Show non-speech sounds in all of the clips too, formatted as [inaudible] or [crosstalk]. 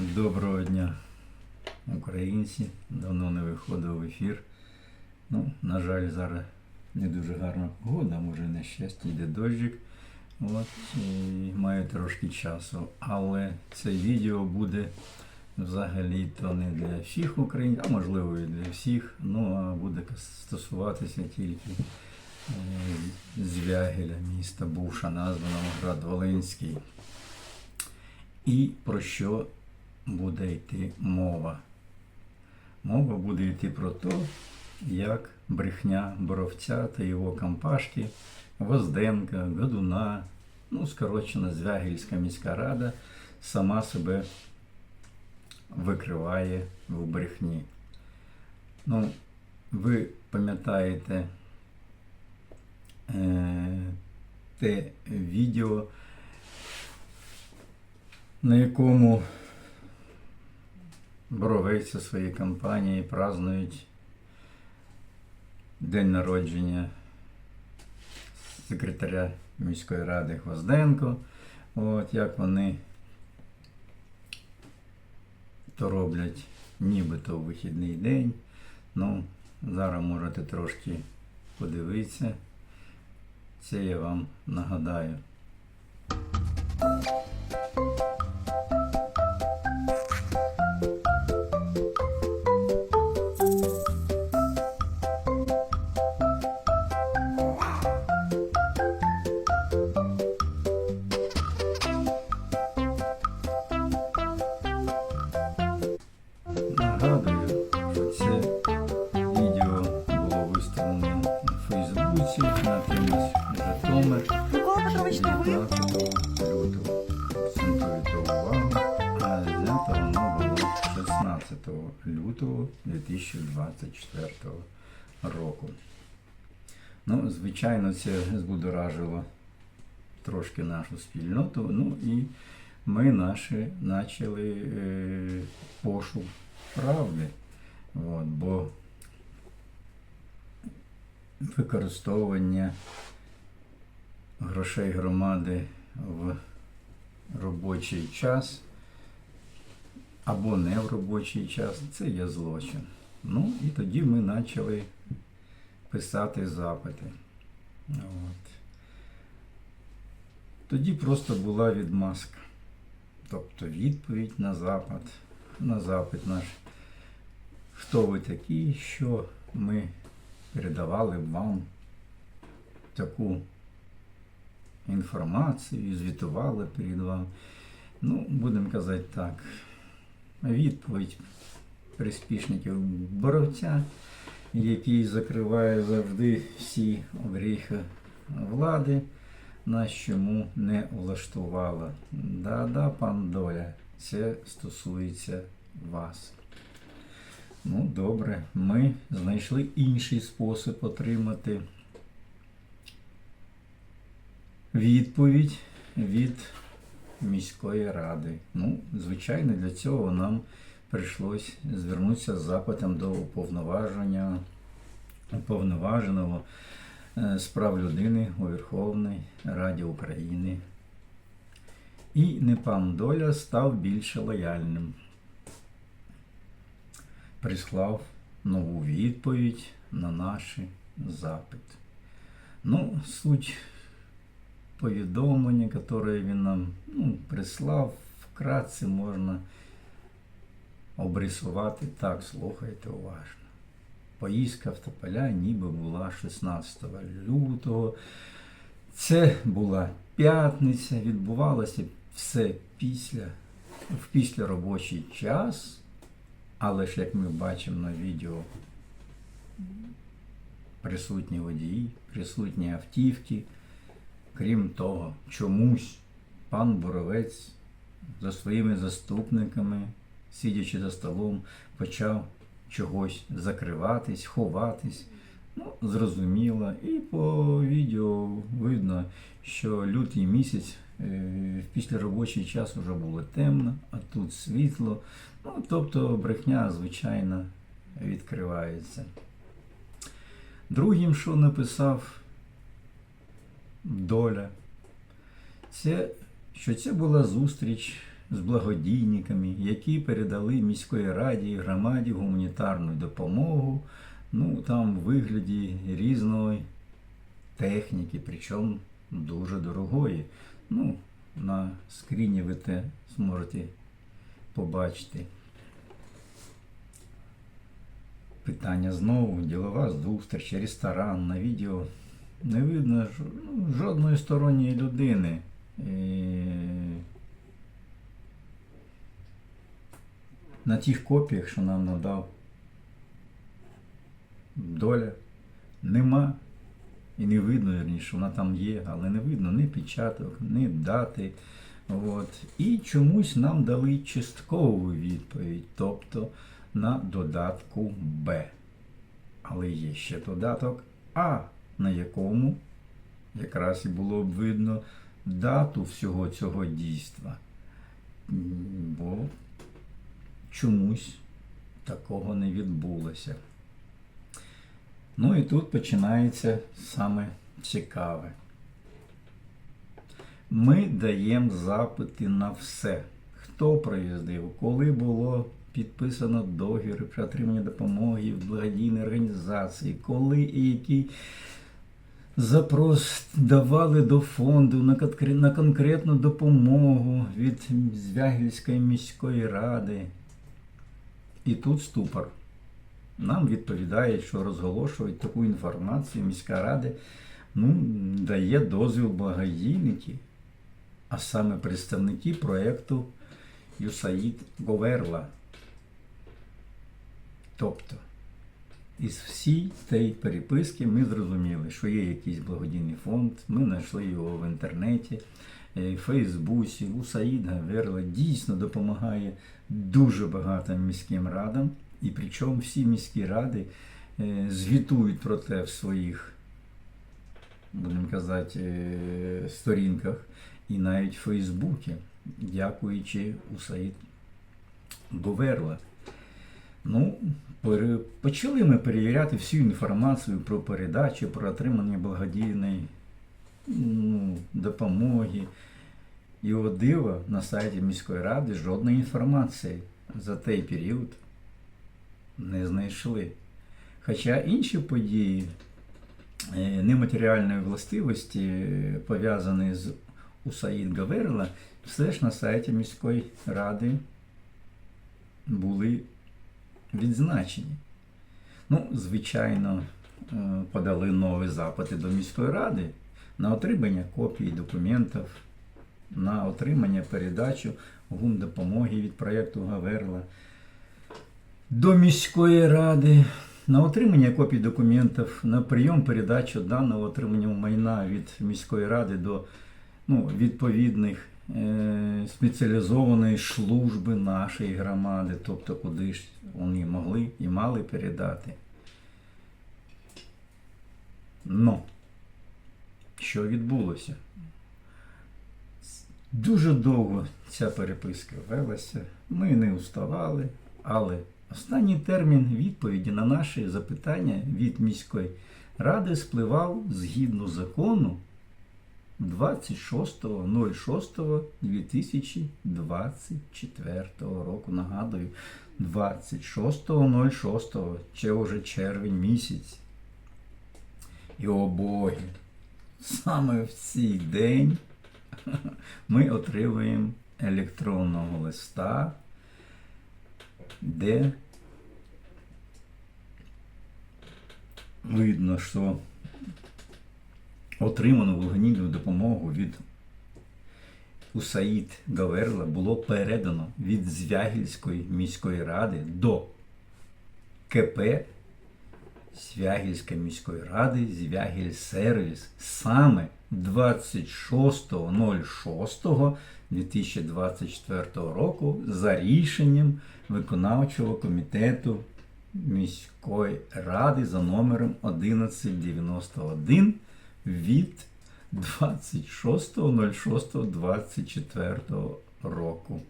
Доброго дня, українці. Давно не виходив в ефір. Ну, на жаль, зараз не дуже гарна погода, може на щастя йде дощик. От, і маю трошки часу. Але це відео буде взагалі-то не для всіх українців, а можливо і для всіх. Ну, а буде стосуватися тільки е, Звягеля, міста Буша, названого Град Волинський. І про що буде йти мова? Мова буде йти про те, як брехня Боровця та його компашки Возденка, Годуна, ну, скорочена Звягільська міська рада сама себе викриває в брехні. Ну, ви пам'ятаєте е, те відео, на якому Боровець у своїй компанії празднують день народження секретаря міської ради Гвозденко. От як вони то роблять нібито у вихідний день. Ну, зараз можете трошки подивитися. Це я вам нагадаю. Лютого 2024 року. Ну, звичайно, це збудоражило трошки нашу спільноту. Ну і ми наші почали е, пошук правди. От, бо використовування грошей громади в робочий час або не в робочий час це є злочин. Ну і тоді ми почали писати запити. От. Тоді просто була відмазка. Тобто відповідь на запит, на запит наш. Хто ви такі, що ми передавали вам таку інформацію, звітували перед вами. Ну, будемо казати так. Відповідь приспішників Боровця, який закриває завжди всі обріхи влади, нас чому не влаштувала. Да-да, пан Доля, це стосується вас. Ну, добре, ми знайшли інший спосіб отримати відповідь від міської ради. Ну, звичайно, для цього нам прийшлось звернутися з запитом до уповноваження, уповноваженого е, з прав людини у Верховній Раді України. І не пан Доля став більше лояльним. Прислав нову відповідь на наш запит. Ну, суть повідомлення, яке він нам ну, прислав, вкратце можна обрисувати так, слухайте уважно. Поїздка в Тополя ніби була 16 лютого. Це була п'ятниця, відбувалося все після, в післяробочий час, але ж як ми бачимо на відео, присутні водії, присутні автівки. Крім того, чомусь пан Боровець за своїми заступниками, сидячи за столом, почав чогось закриватись, ховатись. Ну, зрозуміло. І по відео видно, що лютий місяць е, після робочий час вже було темно, а тут світло. Ну, тобто брехня, звичайно, відкривається. Другим, що написав доля, це, що це була зустріч з благодійниками, які передали міської раді і громаді гуманітарну допомогу, ну там в вигляді різної техніки, причому дуже дорогої. Ну, на скріні ви те зможете побачити. Питання знову, ділова зустріч, ресторан, на відео не видно ну, жодної сторонньої людини. На тих копіях, що нам надав доля, нема. І не видно, вірніше, вона там є, але не видно ні печаток, ні дати. От. І чомусь нам дали часткову відповідь, тобто на додатку Б. Але є ще додаток А, на якому якраз і було б видно дату всього цього дійства. Бо чомусь такого не відбулося. Ну і тут починається саме цікаве. Ми даємо запити на все. Хто приїздив, коли було підписано договір про отримання допомоги від благодійної організації, коли і який запрос давали до фонду на, конкретну допомогу від Звягільської міської ради. І тут ступор. Нам відповідають, що розголошують таку інформацію міська рада ну, дає дозвіл благодійники, а саме представники проєкту USAID Говерла. Тобто, із всій тієї переписки ми зрозуміли, що є якийсь благодійний фонд, ми знайшли його в інтернеті, е, в Фейсбуці, USAID Говерла дійсно допомагає дуже багато міським радам. І причому всі міські ради е, звітують про те в своїх, будемо казати, е, сторінках і навіть в Фейсбуці, дякуючи Усаїд Говерла. Ну, почали ми перевіряти всю інформацію про передачу, про отримання благодійної ну, допомоги. І о диво, на сайті міської ради жодної інформації за той період не знайшли. Хоча інші події е, нематеріальної властивості, е, пов'язані з Усаїд Гаверла, все ж на сайті міської ради були відзначені. Ну, звичайно, е, подали нові запити до міської ради на отримання копій документів, на отримання передачу гумдопомоги від проєкту Гаверла до міської ради на отримання копій документів, на прийом передачу даного отримання майна від міської ради до ну, відповідних спеціалізованої служби нашої громади, тобто куди ж вони могли і мали передати. Ну, що відбулося? Дуже довго ця переписка велася, ми не уставали, але останній термін відповіді на наші запитання від міської ради спливав згідно закону 26.06.2024 року. Нагадую, 26.06, це вже червень місяць. І о боги, саме в цей день [laughs] ми отримуємо електронного листа, де видно, що отриману благодійну допомогу від Усаїд Гаверла було передано від Звягільської міської ради до КП Звягільської міської ради Звягіль Сервіс саме 26.06.2024 року за рішенням виконавчого комітету міської ради за номером 1191 від 26.06.24 року.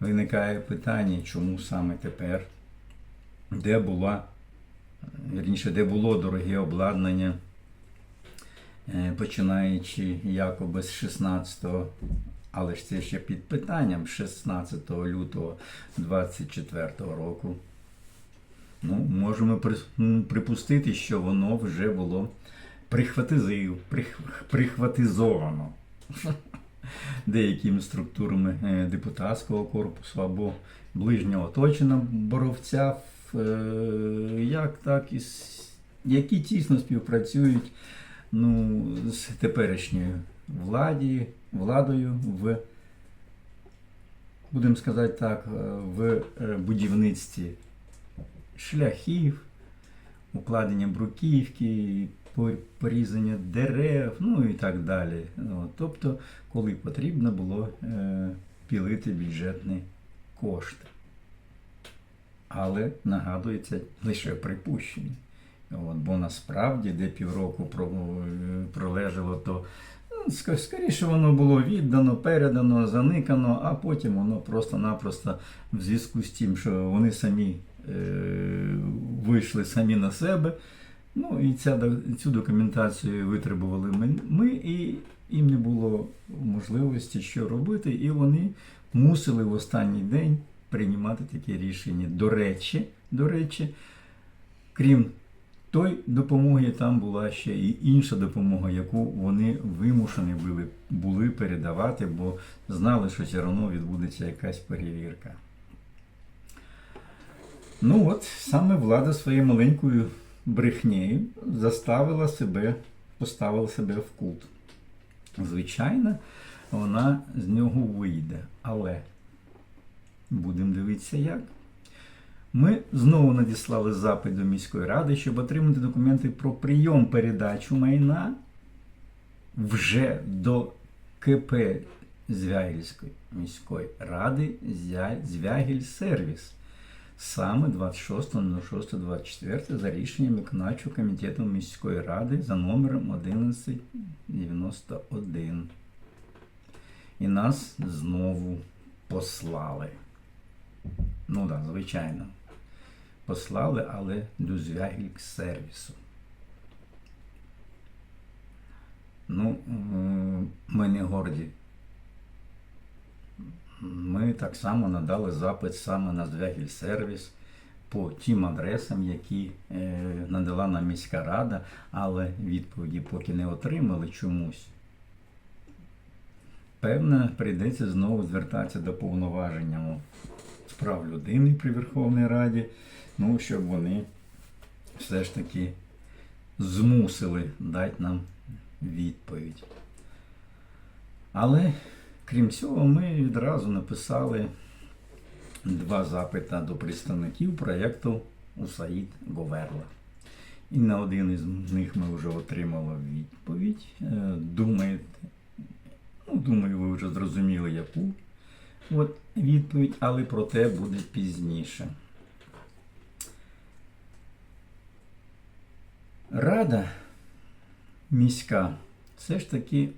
Виникає питання, чому саме тепер, де була, вірніше, де було дороге обладнання, е, починаючи якоби з 16-го, Але ж це ще під питанням 16 лютого 24 року. Ну, можемо припустити, що воно вже було прихватизовано [laughs] деякими структурами е, депутатського корпусу або ближнього оточення боровця, е, як так, які тісно співпрацюють ну, з теперішньою владі, владою в, будемо сказати так, е, в будівництві шляхів, укладення бруківки, порізання дерев, ну і так далі. Тобто, коли потрібно було е, пілити бюджетні кошти. Але нагадується лише припущення. От, бо насправді, де півроку е, пролежало, то ну, скоріше воно було віддано, передано, заникано, а потім воно просто-напросто в зв'язку з тим, що вони самі вийшли самі на себе. Ну і ця, цю документацію витребували ми, ми, і їм не було можливості що робити, і вони мусили в останній день приймати таке рішення. До речі, до речі, крім той допомоги, там була ще і інша допомога, яку вони вимушені були, були передавати, бо знали, що все одно відбудеться якась перевірка. Ну от, саме влада своєю маленькою брехнею заставила себе, поставила себе в кут. Звичайно, вона з нього вийде, але будемо дивитися як. Ми знову надіслали запит до міської ради, щоб отримати документи про прийом передачу майна вже до КП Звягільської міської ради Звягіль Сервіс саме 26.06.24 за рішенням виконавчого комітету міської ради за номером 1191. І нас знову послали. Ну так, да, звичайно. Послали, але Звягільк сервісу. Ну, ми не горді. Ми так само надали запит саме на Звягіль сервіс по тим адресам, які е, надала нам міська рада, але відповіді поки не отримали чомусь. Певно, прийдеться знову звертатися до повноваження з прав людини при Верховній Раді, ну, щоб вони все ж таки змусили дати нам відповідь. Але крім цього, ми відразу написали два запита до представників проєкту USAID Говерла. І на один із них ми вже отримали відповідь. Е, Думаєте, ну, думаю, ви вже зрозуміли, яку От відповідь, але про те буде пізніше. Рада міська все ж таки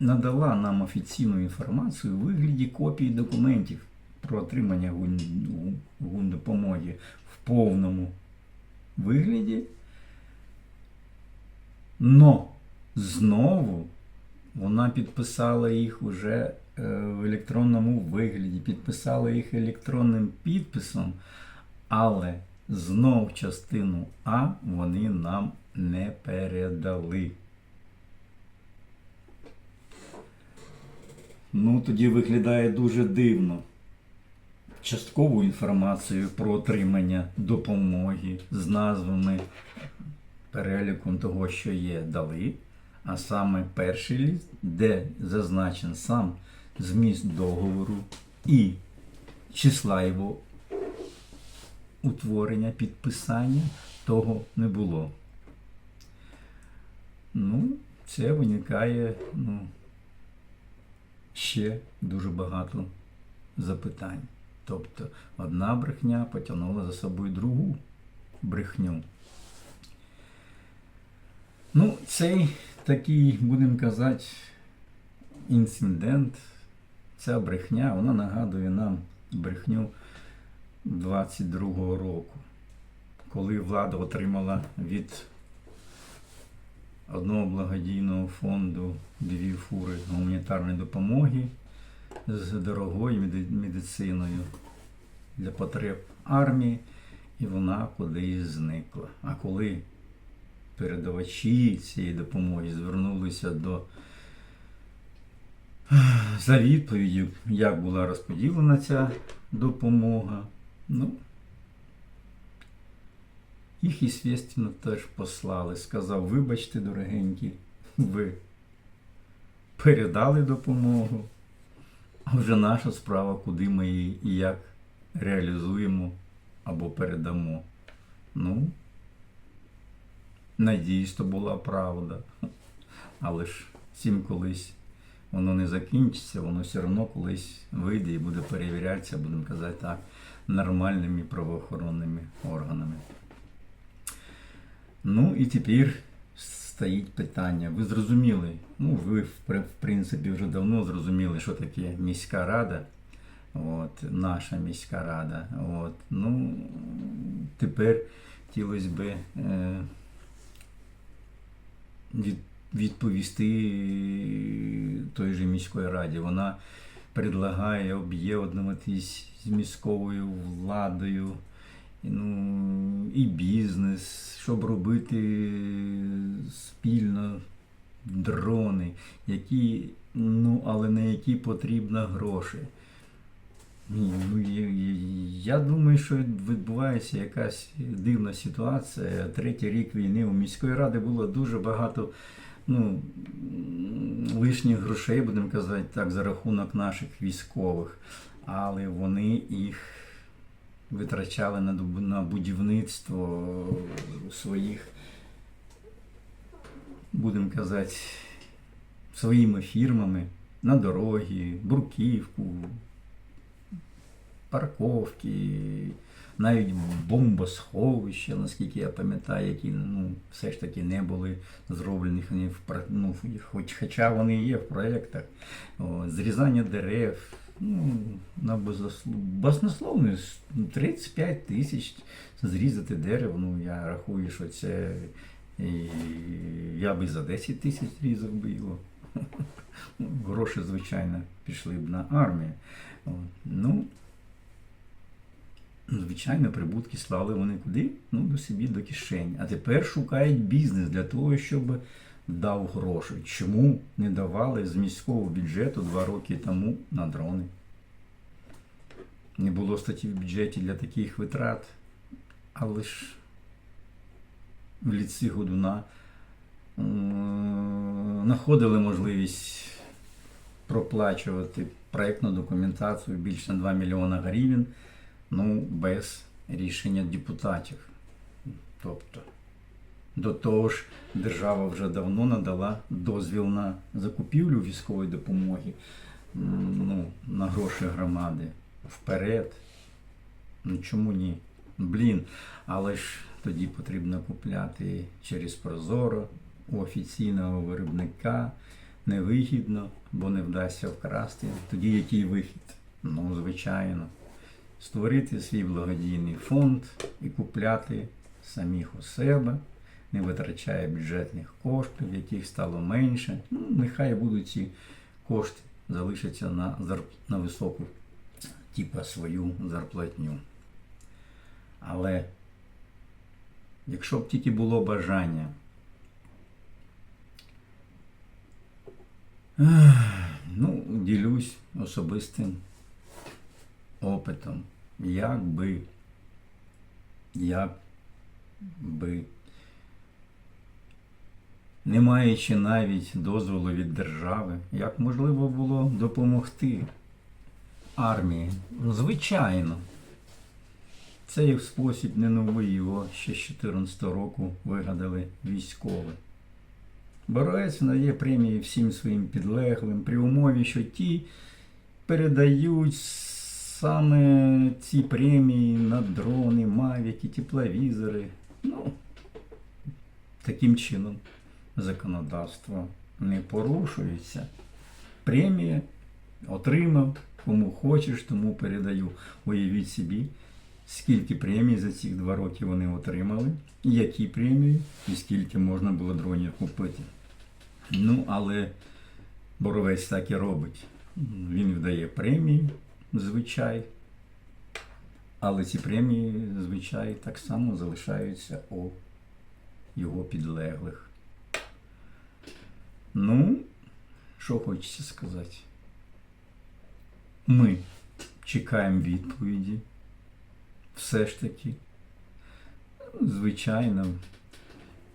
надала нам офіційну інформацію у вигляді копій документів про отримання гун- гундопомоги в повному вигляді. Но знову вона підписала їх уже е, в електронному вигляді, підписала їх електронним підписом, але знов частину А вони нам не передали. Ну, тоді виглядає дуже дивно. Часткову інформацію про отримання допомоги з назвами, переліком того, що є, дали. А саме перший ліст, де зазначен сам зміст договору і числа його утворення, підписання, того не було. Ну, це виникає ну, ще дуже багато запитань. Тобто одна брехня потягнула за собою другу брехню. Ну, цей такий, будемо казати, інцидент, ця брехня, вона нагадує нам брехню 22-го року, коли влада отримала від одного благодійного фонду дві фури гуманітарної допомоги з дорогою медициною для потреб армії, і вона кудись зникла. А коли передавачі цієї допомоги звернулися до за відповіддю, як була розподілена ця допомога, ну, їх, естественно, теж послали. Сказав, вибачте, дорогенькі, ви передали допомогу, а вже наша справа, куди ми її і як реалізуємо або передамо. Ну, надіюсь, то була правда. Але ж всім колись воно не закінчиться, воно все одно колись вийде і буде перевірятися, будемо казати так, нормальними правоохоронними органами. Ну і тепер стоїть питання. Ви зрозуміли, ну ви в принципі вже давно зрозуміли, що таке міська рада. От, наша міська рада. От, ну, тепер хотілося б е, від, відповісти той же міської раді. Вона предлагає об'єднуватись з міською владою, ну, і бізнес, щоб робити спільно дрони, які, ну, але на які потрібно гроші. Ні, ну я, я думаю, що відбувається якась дивна ситуація. Третій рік війни у міської ради було дуже багато ну, лишніх грошей, будемо казати так, за рахунок наших військових, але вони їх витрачали на, на будівництво своїх, будемо казати, своїми фірмами на дороги, бруківку, парковки, навіть бомбосховища, наскільки я пам'ятаю, які ну, все ж таки не були зроблені, в, ну, хоч, хоча вони є в проєктах. О, зрізання дерев, ну, на баснословно 35 тисяч зрізати дерево, ну я рахую, що це і, я би за 10 тисяч зрізав би його. [laughs] Гроші, звичайно, пішли б на армію. Ну, звичайно, прибутки слали вони куди? Ну, до собі, до кишень. А тепер шукають бізнес для того, щоб дав гроші. Чому не давали з міського бюджету два роки тому на дрони? Не було статті в бюджеті для таких витрат, але ж в ліці Годуна знаходили можливість проплачувати проєктну документацію більше на 2 мільйона гривень, ну, без рішення депутатів. Тобто, до того ж, держава вже давно надала дозвіл на закупівлю військової допомоги ну, на гроші громади. Вперед. Ну чому ні? Блін, але ж тоді потрібно купляти через Прозоро у офіційного виробника. Невигідно, бо не вдасться вкрасти. Тоді який вихід? Ну, звичайно, створити свій благодійний фонд і купляти самих у себе, не витрачає бюджетних коштів, яких стало менше. Ну, нехай будуть ці кошти залишаться на, зар- на високу, типа свою зарплатню. Але якщо б тільки було бажання, ну, ділюсь особистим опитом, як би, як би, не маючи навіть дозволу від держави, як можливо було допомогти армії. Ну, Звичайно, цей спосіб не новий, його ще з 2014 року вигадали військові. Борець надає премії всім своїм підлеглим при умові, що ті передають саме ці премії на дрони, мавіки, тепловізори. Ну, таким чином законодавство не порушується. Премія отримав, кому хочеш, тому передаю. Уявіть собі, скільки премій за ці два роки вони отримали, які премії і скільки можна було дронів купити. Ну, але Боровець так і робить. Він вдає премії, звичай, але ці премії, звичай, так само залишаються у його підлеглих. Ну, що хочеться сказати? Ми чекаємо відповіді. Все ж таки. Звичайно,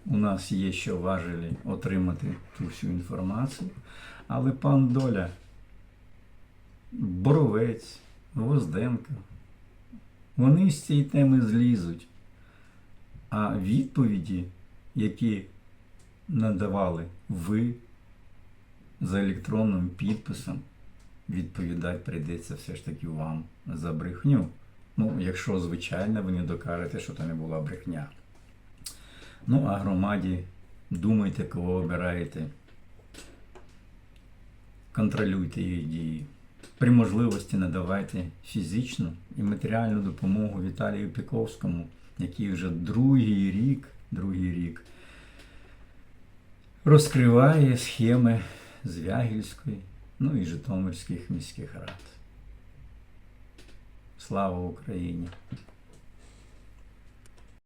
у нас є що важелі отримати ту всю інформацію. Але пан Доля, Боровець, Гвозденко, вони з цієї теми злізуть. А відповіді, які надавали ви за електронним підписом, відповідати прийдеться все ж таки вам за брехню. Ну, якщо, звичайно, ви не докажете, що то не була брехня. Ну, а громаді думайте, кого обираєте. Контролюйте її дії. При можливості надавайте фізичну і матеріальну допомогу Віталію Піковському, який вже другий рік, другий рік розкриває схеми Звягільської, ну і Житомирських міських рад. Слава Україні!